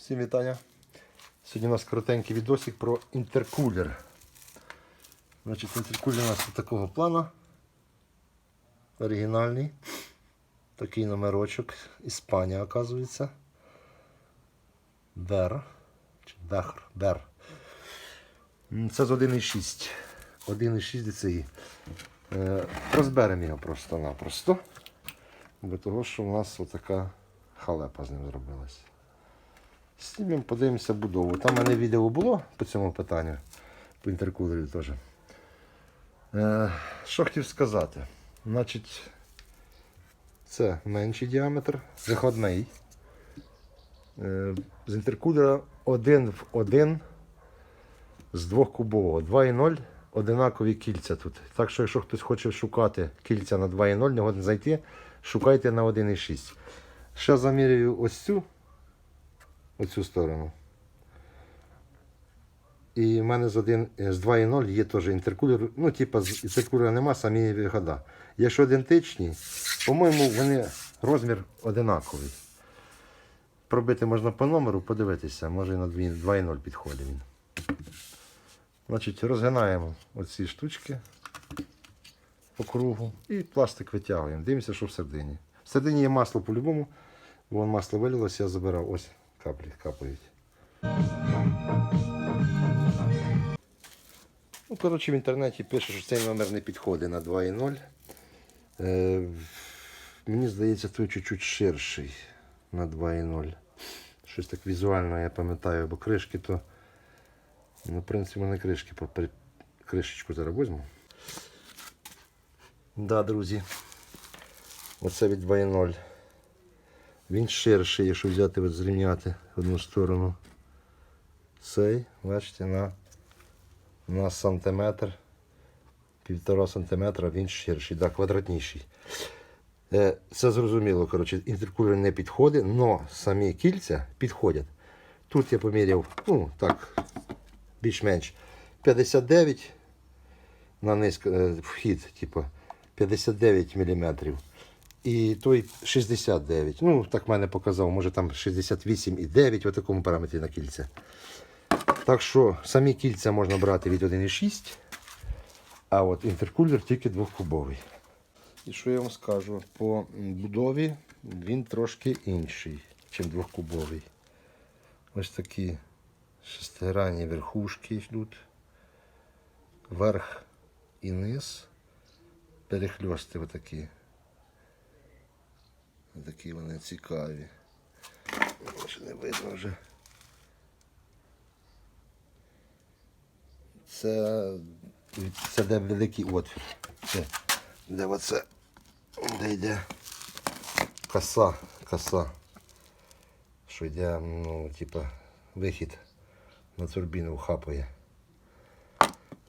Всім вітання. Сьогодні у нас коротенький відосик про інтеркулер. Значить, інтеркулер у нас такого плану. Оригінальний. Такий номерочок. Іспанія, оказується. Бер. Бер. М, Це з 1,6. 1,6 DCI. Е, Розберемо його просто-напросто. Бо того, що у нас отака халепа з ним зробилася. Знімемо, подивимося будову. Там в мене відео було по цьому питанню, по інтеркулері теж. Е, що хотів сказати? Значить, це менший діаметр, виходний. Е, з інтеркулера 1 в 1 з двохкубового. 2,0 одинакові кільця тут. Так що, якщо хтось хоче шукати кільця на 2,0, не годен знайти, шукайте на 1,6. Ще замірюю ось цю, оцю сторону. І в мене з, 1, з 2,0 є теж інтеркулер. Ну, типа, інтеркулера нема, самі вигода. Якщо ідентичні, по-моєму, вони розмір одинаковий. Пробити можна по номеру, подивитися, може і на 2,0 підходить він. Значить, розгинаємо оці штучки по кругу і пластик витягуємо. Дивимося, що всередині. Всередині є масло по-любому. Вон масло вилилося, я забирав. Ось каплі капають. Ну, коротше, в інтернеті пише, що цей номер не підходить на 2.0. Е, мені здається, той чуть-чуть ширший на 2.0. Щось так візуально я пам'ятаю, бо кришки то. Ну, в принципі, мене кришки кришечку зараз візьму. Да, друзі. Оце від 2.0. Він ширший, якщо взяти от зрівняти одну сторону. Цей, бачите, на, на сантиметр, півтора сантиметра він ширший, да, квадратніший. Е, Це зрозуміло, коротше, інтеркулер не підходить, але самі кільця підходять. Тут я поміряв, ну так, більш-менш 59 на низько, е, вхід, типу, 59 мм. І той 69. Ну, так мене показав, може там 68,9 в такому параметрі на кільця. Так що самі кільця можна брати від 1,6, а от інтеркулер тільки двохкубовий. І що я вам скажу? По будові він трошки інший, ніж двохкубовий. Ось такі шестигранні верхушки йдуть. Верх і низ. Перехльости отакі. Такі вони цікаві. Може не видно вже. Це, це де великий отвір. Це, де оце, де йде коса, коса. Що йде, ну, типа, вихід на турбіну хапає.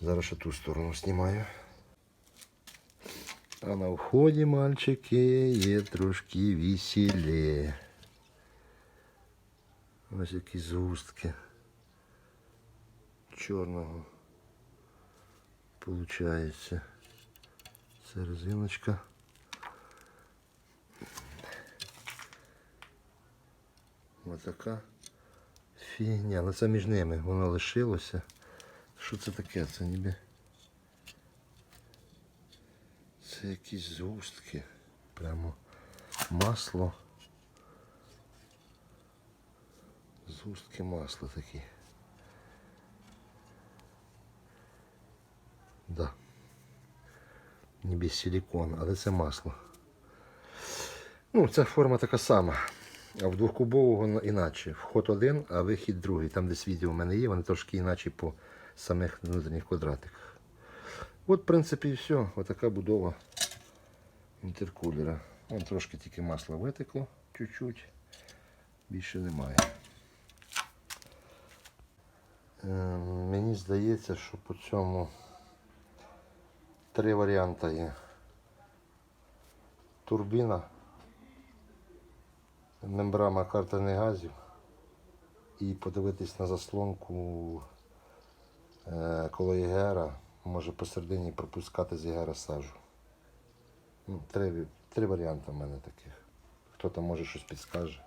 Зараз ще ту сторону знімаю. А на вході, мальчики, є трошки веселі. Ось які згустки чорного. Получається. Це резиночка. Ось така фігня. Ну це між ними воно лишилося. Що це таке? Це ніби. Це якісь згустки. Прямо масло. Згустки масла такі. Да. Ніби силікон, але це масло. Ну, ця форма така сама. А в двохкубового на- іначе. Вход один, а вихід другий. Там десь відео в мене є, вони трошки іначе по самих внутрішніх квадратиках. От, в принципі, і все. Отака будова інтеркулера. Вон трошки тільки масла витекло, чуть-чуть. Більше немає. Е, мені здається, що по цьому три варіанти є. Турбіна, мембрана картерних газів і подивитись на заслонку е, коло ЄГР, може посередині пропускати з ЄГР сажу. Ну, три, три варіанти в мене таких. Хто там може щось підскаже.